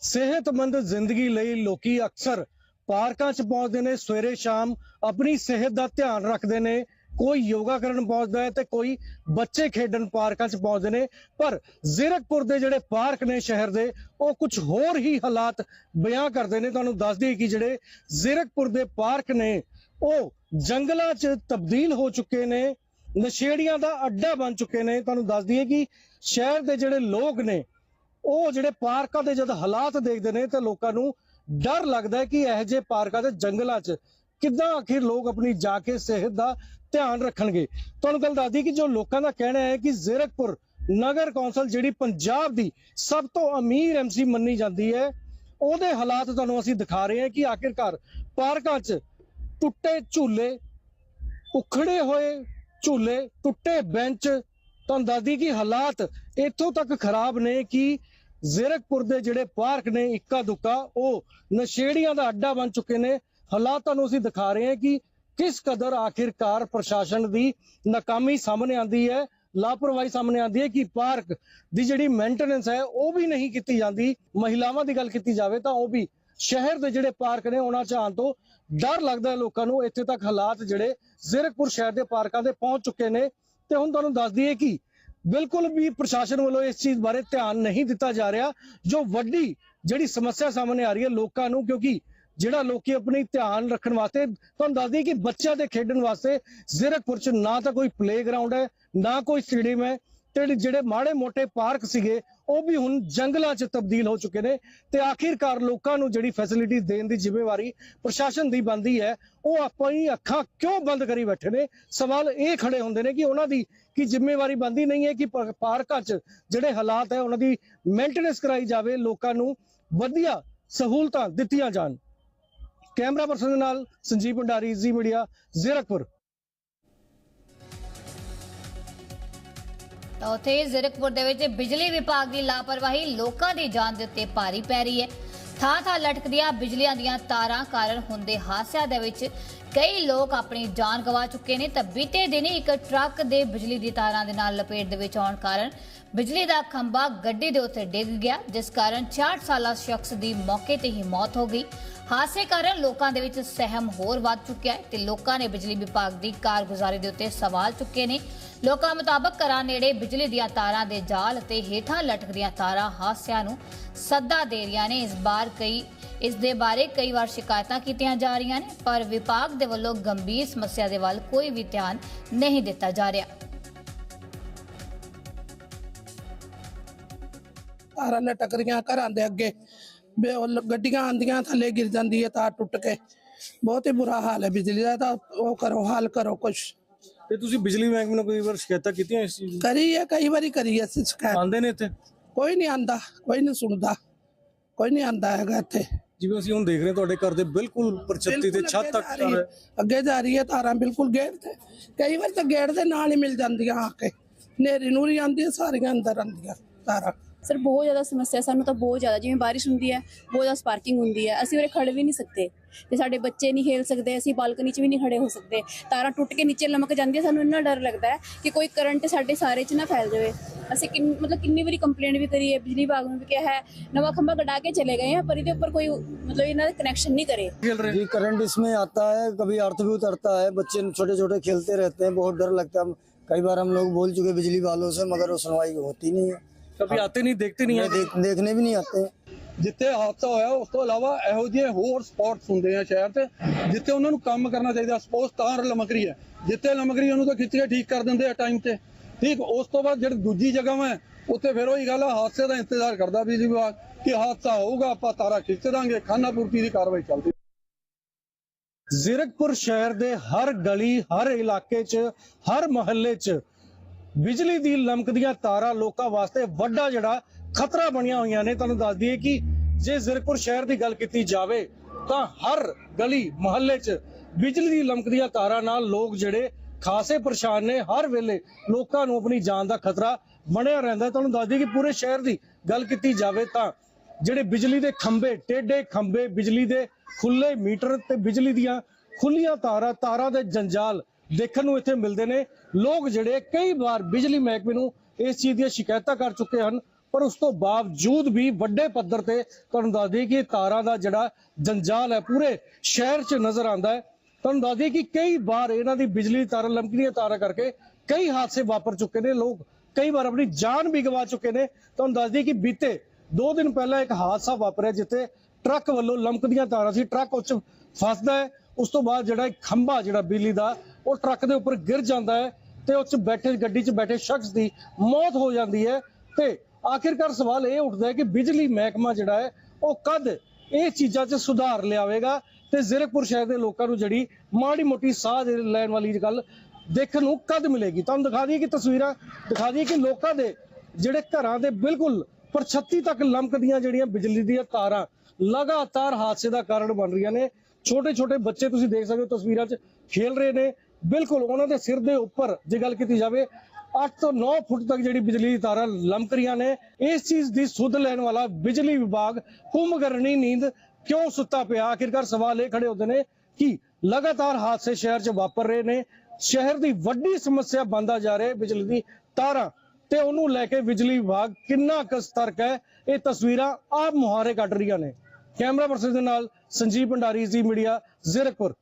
ਸਿਹਤਮੰਦ ਜ਼ਿੰਦਗੀ ਲਈ ਲੋਕੀ ਅਕਸਰ ਪਾਰਕਾਂ 'ਚ ਪਹੁੰਚਦੇ ਨੇ, ਸਵੇਰੇ ਸ਼ਾਮ ਆਪਣੀ ਸਿਹਤ ਦਾ ਧਿਆਨ ਰੱਖਦੇ ਨੇ। ਕੋਈ ਯੋਗਾ ਕਰਨ ਪਹੁੰਚਦਾ ਹੈ ਤੇ ਕੋਈ ਬੱਚੇ ਖੇਡਣ ਪਾਰਕਾਂ 'ਚ ਪਹੁੰਚਦੇ ਨੇ, ਪਰ ਜ਼ੀਰਕਪੁਰ ਦੇ ਜਿਹੜੇ ਪਾਰਕ ਨੇ ਸ਼ਹਿਰ ਦੇ, ਉਹ ਕੁਝ ਹੋਰ ਹੀ ਹਾਲਾਤ ਬਿਆਨ ਕਰਦੇ ਨੇ। ਤੁਹਾਨੂੰ ਦੱਸ ਦਈਏ ਕਿ ਜਿਹੜੇ ਜ਼ੀਰਕਪੁਰ ਦੇ ਪਾਰਕ ਨੇ, ਉਹ ਜੰਗਲਾਂ 'ਚ ਤਬਦੀਲ ਹੋ ਚੁੱਕੇ ਨੇ, ਨਸ਼ੇੜੀਆਂ ਦਾ ਅੱਡਾ ਬਣ ਚੁੱਕੇ ਨੇ। ਤੁਹਾਨੂੰ ਦੱਸ ਦਈਏ ਕਿ ਸ਼ਹਿਰ ਦੇ ਜਿਹੜੇ ਲੋਕ ਨੇ, ਉਹ ਜਿਹੜੇ ਪਾਰਕਾਂ ਦੇ ਜਦ ਹਾਲਾਤ ਦੇਖਦੇ ਨੇ, ਤੇ ਲੋਕਾਂ ਨੂੰ ਡਰ ਲੱਗਦਾ ਕਿ ਇਹੋ ਜਿਹੇ ਪਾਰਕਾਂ ਦੇ ਜੰਗਲਾਂ 'ਚ ਕਿੱਦਾਂ ਆਖਿਰ ਲੋਕ ਆਪਣੀ ਜਾ ਕੇ ਸਿਹਤ ਦਾ ਧਿਆਨ ਰੱਖਣਗੇ। ਤੁਹਾਨੂੰ ਗੱਲ ਦੱਸਦੀ ਕਿ ਜੋ ਲੋਕਾਂ ਦਾ ਕਹਿਣਾ ਹੈ ਕਿ ਜ਼ੀਰਕਪੁਰ ਨਗਰ ਕੌਂਸਲ ਜਿਹੜੀ ਪੰਜਾਬ ਦੀ ਸਭ ਤੋਂ ਅਮੀਰ ਐਮਸੀ ਮੰਨੀ ਜਾਂਦੀ ਹੈ, ਉਹਦੇ ਹਾਲਾਤ ਤੁਹਾਨੂੰ ਅਸੀਂ ਦਿਖਾ ਰਹੇ ਹਾਂ ਕਿ ਆਖਿਰਕਾਰ ਪਾਰਕਾਂ 'ਚ ਟੁੱਟੇ ਝੂਲੇ, ਉਖੜੇ ਹੋਏ ਝੂਲੇ, ਟੁੱਟੇ ਬੈਂਚ, ਤੁਹਾਨੂੰ ਦੱਸਦੀ ਕਿ ਹਾਲਾਤ ਇੱਥੋਂ ਤੱਕ ਖਰਾਬ ਨੇ ਕਿ ਜ਼ੀਰਕਪੁਰ ਦੇ ਜਿਹੜੇ ਪਾਰਕ ਨੇ ਇੱਕਾ ਦੁੱਕਾ ਉਹ ਨਸ਼ੇੜੀਆਂ ਦਾ ਅੱਡਾ ਬਣ ਚੁੱਕੇ ਨੇ। ਹਾਲਾਤ ਤੁਹਾਨੂੰ ਅਸੀਂ ਦਿਖਾ ਰਹੇ ਹਾਂ ਕਿ ਕਿਸ ਕਦਰ ਆਖਿਰਕਾਰ ਪ੍ਰਸ਼ਾਸਨ ਦੀ ਨਾਕਾਮੀ ਸਾਹਮਣੇ ਆਂਦੀ ਹੈ, ਲਾਪਰਵਾਹੀ ਸਾਹਮਣੇ ਆਂਦੀ ਹੈ ਕਿ ਪਾਰਕ ਦੀ ਜਿਹੜੀ ਮੇਨਟੇਨੈਂਸ ਹੈ, ਉਹ ਵੀ ਨਹੀਂ ਕੀਤੀ ਜਾਂਦੀ, ਮਹਿਲਾਵਾਂ ਦੀ ਗੱਲ ਕੀਤੀ ਜਾਵੇ ਤਾਂ ਉਹ ਵੀ ਸ਼ਹਿਰ ਦੇ ਜਿਹੜੇ ਪਾਰਕ ਨੇ ਉਹਨਾਂ ਚ ਆਉਣ ਤੋਂ ਡਰ ਲੱਗਦਾ ਹੈ ਲੋਕਾਂ ਨੂੰ, ਇੱਥੇ ਤੱਕ ਹਾਲਾਤ ਜਿਹੜੇ ਜ਼ੀਰਕਪੁਰ ਸ਼ਹਿਰ ਦੇ ਪਾਰਕਾਂ ਦੇ ਪਹੁੰਚ ਚੁੱਕੇ ਨੇ ਤੇ ਹੁਣ ਤੁਹਾਨੂੰ ਦੱਸ ਦਈਏ ਕਿ ਬਿਲਕੁਲ ਵੀ ਪ੍ਰਸ਼ਾਸਨ ਵੱਲੋਂ ਇਸ ਚੀਜ਼ ਬਾਰੇ ਧਿਆਨ ਨਹੀਂ ਦਿੱਤਾ ਜਾ ਰਿਹਾ, ਜੋ ਵੱਡੀ ਜਿਹੜੀ ਸਮੱਸਿਆ ਸਾਹਮਣੇ ਆ ਰਹੀ ਹੈ ਲੋਕਾਂ ਨੂੰ, ਕਿਉਂਕਿ ਜਿਹੜਾ ਲੋਕੀ ਆਪਣੀ ਧਿਆਨ ਰੱਖਣ ਵਾਸਤੇ, ਤੁਹਾਨੂੰ ਦੱਸ ਦਈਏ ਕਿ ਬੱਚਿਆਂ ਦੇ ਖੇਡਣ ਵਾਸਤੇ ਜ਼ੀਰਕਪੁਰ ਚ ਨਾ ਤਾਂ ਕੋਈ ਪਲੇਗਰਾਉਂਡ ਹੈ, ਨਾ ਕੋਈ ਸਟੇਡੀਅਮ ਹੈ, ਤੇ ਜਿਹੜੇ ਮਾੜੇ ਮੋਟੇ ਪਾਰਕ ਸੀਗੇ, ਉਹ ਵੀ ਹੁਣ ਜੰਗਲਾਂ 'ਚ ਤਬਦੀਲ ਹੋ ਚੁੱਕੇ ਨੇ ਤੇ ਆਖਿਰਕਾਰ ਲੋਕਾਂ ਨੂੰ ਜਿਹੜੀ ਫੈਸਿਲਿਟੀ ਦੇਣ ਦੀ ਜ਼ਿੰਮੇਵਾਰੀ ਪ੍ਰਸ਼ਾਸਨ ਦੀ ਬਣਦੀ ਹੈ, ਉਹ ਆਪਣੀ ਅੱਖਾਂ ਕਿਉਂ ਬੰਦ ਕਰੀ ਬੈਠੇ ਨੇ? ਸਵਾਲ ਇਹ ਖੜੇ ਹੁੰਦੇ ਨੇ ਕਿ ਉਹਨਾਂ ਦੀ ਕੀ ਜ਼ਿੰਮੇਵਾਰੀ ਬਣਦੀ ਨਹੀਂ ਹੈ ਕਿ ਪਾਰਕਾਂ 'ਚ ਜਿਹੜੇ ਹਾਲਾਤ ਹੈ, ਉਹਨਾਂ ਦੀ ਮੇਨਟੇਨੈਂਸ ਕਰਾਈ ਜਾਵੇ, ਲੋਕਾਂ ਨੂੰ ਵਧੀਆ ਸਹੂਲਤਾਂ ਦਿੱਤੀਆਂ ਜਾਣ। ਕੈਮਰਾ ਪਰਸਨ ਦੇ ਨਾਲ ਸੰਜੀਵ ਭੰਡਾਰੀ, ਜ਼ੀ ਮੀਡੀਆ, ਜ਼ੀਰਕਪੁਰ।
ਤਾਂ ਉੱਥੇ ਜ਼ੀਰਕਪੁਰ ਦੇ ਵਿੱਚ ਬਿਜਲੀ ਵਿਭਾਗ ਦੀ ਲਾਪਰਵਾਹੀ ਲੋਕਾਂ ਦੀ ਜਾਨ ਦੇ ਉੱਤੇ ਭਾਰੀ ਪੈ ਰਹੀ ਹੈ। ਥਾਂ ਥਾਂ ਲਟਕਦੀਆਂ ਬਿਜਲੀਆਂ ਦੀਆਂ ਤਾਰਾਂ ਕਾਰਨ ਹੁੰਦੇ ਹਾਦਸਿਆਂ ਦੇ ਵਿੱਚ ਕਈ ਲੋਕ ਆਪਣੀ ਜਾਨ ਗਵਾ ਚੁੱਕੇ ਨੇ। ਤਾਂ ਬੀਤੇ ਦਿਨੀ ਇੱਕ ਟਰੱਕ ਦੇ ਬਿਜਲੀ ਦੀ ਤਾਰਾਂ ਦੇ ਨਾਲ ਲਪੇਟ ਦੇ ਵਿੱਚ ਆਉਣ ਕਾਰਨ ਬਿਜਲੀ ਦਾ ਖੰਭਾ ਗੱਡੀ ਦੇ ਉੱਤੇ ਡਿੱਗ ਗਿਆ, ਜਿਸ ਕਾਰਨ 66 ਸਾਲਾ ਸ਼ਖਸ ਦੀ ਮੌਕੇ ਤੇ ਹੀ ਮੌਤ ਹੋ ਗਈ। ਹਾਦਸੇ ਕਾਰਨ ਲੋਕਾਂ ਦੇ ਵਿੱਚ ਸਹਿਮ ਹੋਰ ਵੱਧ ਚੁੱਕਿਆ ਹੈ ਤੇ ਲੋਕਾਂ ਨੇ ਬਿਜਲੀ ਵਿਭਾਗ ਦੀ ਕਾਰਗੁਜ਼ਾਰੀ ਦੇ ਉੱਤੇ ਸਵਾਲ ਚੁੱਕੇ ਨੇ। ਲੋਕਾਂ ਮੁਤਾਬਕ ਘਰਾਂ ਨੇੜੇ ਬਿਜਲੀ ਦੀਆਂ ਤਾਰਾਂ ਦੇ ਜਾਲ ਅਤੇ ਹੇਠਾਂ ਲਟਕਦੀਆਂ ਤਾਰਾਂ ਹਾਦਸਿਆਂ ਨੂੰ ਸੱਦਾ ਦੇ ਰਹੀਆਂ ਨੇ। ਇਸ ਬਾਰ ਕਈ, ਇਸ ਦੇ ਬਾਰੇ ਕਈ ਵਾਰ ਸ਼ਿਕਾਇਤਾਂ ਕੀਤੀਆਂ ਜਾ ਰਹੀਆਂ ਨੇ, ਪਰ ਵਿਭਾਗ ਦੇ ਵੱਲੋਂ ਗੰਭੀਰ ਸਮੱਸਿਆ ਦੇ ਵੱਲ ਕੋਈ ਵੀ ਧਿਆਨ ਨਹੀਂ ਦਿੱਤਾ ਜਾ ਰਿਹਾ।
ਤਾਰਾਂ ਲਟਕ ਰਹੀਆਂ ਘਰਾਂ ਦੇ ਅੱਗੇ। ਵੀ ਉਹ ਲ- ਗੱਡੀਆਂ ਆਂਦੀਆਂ ਥੱਲੇ ਗਿਰ ਜਾਂਦੀ ਹੈ ਤਾਰ ਟੁੱਟ ਕੇ। ਬਹੁਤ ਹੀ ਬੁਰਾ ਹਾਲ ਹੈ ਬਿਜਲੀ ਦਾ ਤਾਂ ਉਹ ਕਰੋ ਹੱਲ ਕਰੋ ਕੁਛ।
ਤੇ ਤੁਸੀਂ ਬਿਜਲੀ ਮਹਿਕਮੇ ਨੂੰ ਕਈ ਵਾਰ ਸ਼ਿਕਾਇਤਾਂ ਕੀਤੀਆਂ ਇਸ ਚੀਜ਼
ਕਰੀ ਹੈ ਕਈ ਵਾਰੀ ਕਰੀ ਹੈ ਅਸੀਂ ਸ਼ਿਕਾਇਤ।
ਆਉਂਦੇ ਨੇ ਇੱਥੇ?
ਕੋਈ ਨਹੀਂ ਆਂਦਾ ਕੋਈ ਨਹੀਂ ਸੁਣਦਾ ਕੋਈ ਨਹੀਂ ਆਂਦਾ ਹੈਗਾ ਇੱਥੇ।
ਜਿਵੇਂ ਅਸੀਂ ਹੁਣ ਦੇਖ ਰਹੇ ਹਾਂ ਤੁਹਾਡੇ ਘਰ ਦੇ ਬਿਲਕੁਲ ਪਰਛੱਤੀ ਤੇ
ਬਿਲਕੁਲ
ਛੱਤ
ਅੱਗੇ
ਤੱਕ
ਜਾ ਰਹੀ ਹੈ। ਅੱਗੇ ਜਾ ਰਹੀ ਹੈ ਤਾਰਾਂ ਬਿਲਕੁਲ ਗੇਟ ਤੇ। ਕਈ ਵਾਰ ਤਾਂ ਗੇਟ ਦੇ ਨਾਲ ਹੀ ਮਿਲ ਜਾਂਦੀਆਂ ਆ ਕੇ। ਨੇਰੀ ਨੂਰੀ ਆਂਦੀ ਹੈ ਸਾਰੀਆਂ ਅੰਦਰ ਆਂਦੀਆਂ ਤਾਰਾਂ।
ਸਰ ਬਹੁਤ ਜ਼ਿਆਦਾ ਸਮੱਸਿਆ ਸਾਨੂੰ ਤਾਂ ਬਹੁਤ ਜ਼ਿਆਦਾ ਜਿਵੇਂ ਬਾਰਿਸ਼ ਹੁੰਦੀ ਹੈ ਬਹੁਤ ਜ਼ਿਆਦਾ ਸਪਾਰਕਿੰਗ ਹੁੰਦੀ ਹੈ ਅਸੀਂ ਉਰੇ ਖੜੇ ਵੀ ਨਹੀਂ ਸਕਦੇ ਤੇ ਸਾਡੇ ਬੱਚੇ ਨਹੀਂ ਖੇਲ ਸਕਦੇ ਅਸੀਂ ਬਾਲਕਨੀ 'ਚ ਵੀ ਨਹੀਂ ਖੜੇ ਹੋ ਸਕਦੇ ਤਾਰਾਂ ਟੁੱਟ ਕੇ ਨੀਚੇ ਲਮਕ ਜਾਂਦੀਆਂ ਸਾਨੂੰ ਇੰਨਾ ਡਰ ਲੱਗਦਾ ਹੈ ਕਿ ਕੋਈ ਕਰੰਟ ਸਾਡੇ ਸਾਰੇ 'ਚ ਨਾ ਫੈਲ ਜਾਵੇ ਅਸੀਂ ਕਿੰਨ ਮਤਲਬ ਕਿੰਨੀ ਵਾਰੀ ਕੰਪਲੇਂਟ ਵੀ ਕਰੀ ਹੈ ਬਿਜਲੀ ਵਿਭਾਗ ਨੂੰ ਵੀ ਕਿਹਾ ਹੈ ਨਵਾਂ ਖੰਭਾ ਕਢਾ ਕੇ ਚਲੇ ਗਏ हैं पर इसके ऊपर कोई मतलब ਇਹਨਾਂ ਦਾ कनेक्शन नहीं करे
जी करंट इसमें आता है कभी अर्थ भी उतरता है बच्चे छोटे छोटे खेलते रहते हैं बहुत डर लगता है कई बार हम लोग बोल चुके बिजली वालों से मगर वो सुनवाई होती नहीं है
कभी आते नहीं देखते नहीं
नहीं, देख, देखने भी नहीं आते
ਜਿੱਥੇ ਹਾਦਸਾ ਹੋਇਆ ਉਸ ਤੋਂ ਇਲਾਵਾ ਇਹੋ ਜਿਹੇ ਹੋਰ ਸਪੌਟਸ ਹੁੰਦੇ ਆ ਸ਼ਹਿਰ ਤੇ ਜਿੱਥੇ ਉਹਨਾਂ ਨੂੰ ਕੰਮ ਕਰਨਾ ਚਾਹੀਦਾ ਸਪੋਜ਼ ਤਾਰ ਲਮਕ ਰਹੀ ਹੈ ਜਿੱਥੇ ਲਮਕ ਰਹੀ ਹੈ ਉਹਨੂੰ ਤਾਂ ਖਿੱਚ ਕੇ ਠੀਕ ਕਰ ਦਿੰਦੇ ਆ ਟਾਈਮ ਤੇ ਠੀਕ ਉਸ ਤੋਂ ਬਾਅਦ ਜਿਹੜੀ ਦੂਜੀ ਜਗ੍ਹਾ ਹੈ ਉੱਥੇ ਫਿਰ ਉਹੀ ਗੱਲ ਆ ਹਾਦਸੇ ਦਾ ਇੰਤਜ਼ਾਰ ਕਰਦਾ ਬਿਜਲੀ ਵਿਭਾਗ ਕਿ ਹਾਦਸਾ ਹੋਊਗਾ ਆਪਾਂ ਤਾਰਾ ਖਿੱਚ ਦਾਂਗੇ ਖਾਨਾ ਪੂਰਤੀ ਦੀ ਕਾਰਵਾਈ ਚੱਲਦੀ
ਜ਼ੀਰਕਪੁਰ ਸ਼ਹਿਰ ਦੇ ਹਰ ਗਲੀ ਹਰ ਇਲਾਕੇ 'ਚ ਹਰ ਮੁਹੱਲੇ 'ਚ ਬਿਜਲੀ ਦੀ ਲਮਕਦੀਆਂ ਤਾਰਾਂ ਲੋਕਾਂ ਵਾਸਤੇ ਵੱਡਾ ਜਿਹੜਾ ਖਤਰਾ ਬਣੀਆਂ ਹੋਈਆਂ ਨੇ। ਤੁਹਾਨੂੰ ਦੱਸ ਦਈਏ ਕਿ ਜੇ ਜ਼ੀਰਕਪੁਰ ਸ਼ਹਿਰ ਦੀ ਗੱਲ ਕੀਤੀ ਜਾਵੇ, ਤਾਂ ਹਰ ਗਲੀ ਮੁਹੱਲੇ 'ਚ ਬਿਜਲੀ ਦੀ ਲਮਕਦੀਆਂ ਤਾਰਾਂ ਨਾਲ ਲੋਕ ਜਿਹੜੇ ਖਾਸੇ ਪਰੇਸ਼ਾਨ ਨੇ। ਹਰ ਵੇਲੇ ਲੋਕਾਂ ਨੂੰ ਆਪਣੀ ਜਾਨ ਦਾ ਖਤਰਾ ਬਣਿਆ ਰਹਿੰਦਾ ਤੁਹਾਨੂੰ ਦੱਸ ਦਈਏ ਕਿ ਪੂਰੇ ਸ਼ਹਿਰ ਦੀ ਗੱਲ ਕੀਤੀ ਜਾਵੇ, ਤਾਂ ਜਿਹੜੇ ਬਿਜਲੀ ਦੇ ਖੰਭੇ ਟੇਡੇ ਖੰਭੇ ਬਿਜਲੀ ਦੇ ਖੁੱਲੇ ਮੀਟਰ ਤੇ ਬਿਜਲੀ ਦੀਆਂ ਖੁੱਲੀਆਂ ਤਾਰਾਂ ਤਾਰਾਂ ਦੇ ਜੰਜਾਲ ਦੇਖਣ ਨੂੰ ਇੱਥੇ ਮਿਲਦੇ ਨੇ। ਲੋਕ ਜਿਹੜੇ ਕਈ ਵਾਰ ਬਿਜਲੀ ਮਹਿਕਮੇ ਨੂੰ ਇਸ ਚੀਜ਼ ਦੀਆਂ ਸ਼ਿਕਾਇਤਾਂ ਕਰ ਚੁੱਕੇ ਹਨ, ਪਰ ਉਸ ਤੋਂ ਬਾਵਜੂਦ ਵੀ ਵੱਡੇ ਪੱਧਰ ਤੇ ਤੁਹਾਨੂੰ ਦੱਸ ਦਈਏ ਕਿ ਤਾਰਾਂ ਦਾ ਜਿਹੜਾ ਜੰਜਾਲ ਹੈ, ਪੂਰੇ ਸ਼ਹਿਰ 'ਚ ਨਜ਼ਰ ਆਉਂਦਾ ਹੈ। ਤੁਹਾਨੂੰ ਦੱਸ ਦਈਏ ਕਿ ਕਈ ਵਾਰ ਇਹਨਾਂ ਦੀ ਬਿਜਲੀ ਤਾਰਾਂ ਲਮਕਦੀਆਂ ਤਾਰਾਂ ਕਰਕੇ ਕਈ ਹਾਦਸੇ ਵਾਪਰ ਚੁੱਕੇ ਨੇ। ਲੋਕ ਕਈ ਵਾਰ ਆਪਣੀ ਜਾਨ ਵੀ ਗਵਾ ਚੁੱਕੇ ਨੇ। ਤੁਹਾਨੂੰ ਦੱਸ ਦਈਏ ਕਿ ਬੀਤੇ ਦੋ ਦਿਨ ਪਹਿਲਾਂ ਇੱਕ ਹਾਦਸਾ ਵਾਪਰਿਆ ਜਿੱਥੇ ਟਰੱਕ ਵੱਲੋਂ ਲਮਕਦੀਆਂ ਤਾਰਾਂ ਸੀ, ਟਰੱਕ ਉੱਚ ਫਸਦਾ ਹੈ। ਉਸ ਤੋਂ ਬਾਅਦ ਜਿਹੜਾ ਇੱਕ ਖੰਭਾ ਜਿਹੜਾ ਬਿਜਲੀ ਦਾ ਉਹ ਟਰੱਕ ਦੇ ਉੱਪਰ ਗਿਰ ਜਾਂਦਾ ਹੈ ਤੇ ਉਸ 'ਚ ਬੈਠੇ, ਗੱਡੀ 'ਚ ਬੈਠੇ ਸ਼ਖਸ ਦੀ ਮੌਤ ਹੋ ਜਾਂਦੀ ਹੈ। ਤੇ ਆਖਿਰਕਾਰ ਸਵਾਲ ਇਹ ਉੱਠਦਾ ਹੈ ਕਿ ਬਿਜਲੀ ਮਹਿਕਮਾ ਜਿਹੜਾ ਹੈ, ਉਹ ਕਦ ਇਹ ਚੀਜ਼ਾਂ 'ਚ ਸੁਧਾਰ ਲਿਆਵੇਗਾ? ਤੇ ਜ਼ੀਰਕਪੁਰ ਸ਼ਹਿਰ ਦੇ ਲੋਕਾਂ ਨੂੰ ਜਿਹੜੀ ਮਾੜੀ ਮੋਟੀ ਸਾਹ ਲੈਣ ਵਾਲੀ ਗੱਲ ਦੇਖਣ ਨੂੰ ਕਦ ਮਿਲੇਗੀ? ਤੁਹਾਨੂੰ ਦਿਖਾ ਦਈਏ ਕਿ ਤਸਵੀਰਾਂ, ਦਿਖਾ ਦਈਏ ਕਿ ਲੋਕਾਂ ਦੇ ਜਿਹੜੇ ਘਰਾਂ ਦੇ ਬਿਲਕੁਲ ਪਰਛੱਤੀ ਤੱਕ ਲਮਕਦੀਆਂ ਜਿਹੜੀਆਂ ਬਿਜਲੀ ਦੀਆਂ ਤਾਰਾਂ ਲਗਾਤਾਰ ਹਾਦਸੇ ਦਾ ਕਾਰਨ ਬਣ ਰਹੀਆਂ ਨੇ। ਛੋਟੇ ਛੋਟੇ ਬੱਚੇ ਤੁਸੀਂ ਦੇਖ ਸਕਦੇ ਹੋ ਤਸਵੀਰਾਂ 'ਚ ਖੇਲ ਰਹੇ ਨੇ। ਬਿਲਕੁਲ ਉਹਨਾਂ ਦੇ ਸਿਰ ਦੇ ਉੱਪਰ ਜੇ ਗੱਲ ਕੀਤੀ ਜਾਵੇ 8 ਤੋਂ 9 ਫੁੱਟ ਤੱਕ ਜਿਹੜੀ ਬਿਜਲੀ ਦੀ ਤਾਰਾਂ ਲਮਕ ਰਹੀਆਂ ਨੇ, ਇਸ ਚੀਜ਼ ਦੀ ਸੁੱਧ ਲੈਣ ਵਾਲਾ ਬਿਜਲੀ ਵਿਭਾਗ ਕੁੰਭਕਰਨੀ ਨੀਂਦ ਕਿਉਂ ਸੁੱਤਾ ਪਿਆ? ਆਖਿਰਕਾਰ ਸਵਾਲ ਇਹ ਖੜੇ ਹੁੰਦੇ ਨੇ ਕਿ ਲਗਾਤਾਰ ਹਾਦਸੇ ਸ਼ਹਿਰ 'ਚ ਵਾਪਰ ਰਹੇ ਨੇ, ਸ਼ਹਿਰ ਦੀ ਵੱਡੀ ਸਮੱਸਿਆ ਬਣਦਾ ਜਾ ਰਿਹਾ ਬਿਜਲੀ ਦੀ ਤਾਰਾਂ ਤੇ ਉਹਨੂੰ ਲੈ ਕੇ ਬਿਜਲੀ ਵਿਭਾਗ ਕਿੰਨਾ ਕੁ ਸਤਰਕ ਹੈ, ਇਹ ਤਸਵੀਰਾਂ ਆਪ ਮੁਹਾਰੇ ਕੱਢ ਰਹੀਆਂ ਨੇ। ਕੈਮਰਾ ਪਰਸਨ ਦੇ ਨਾਲ ਸੰਜੀਵ ਭੰਡਾਰੀ, ਜੀ ਮੀਡੀਆ, ਜ਼ੀਰਕਪੁਰ।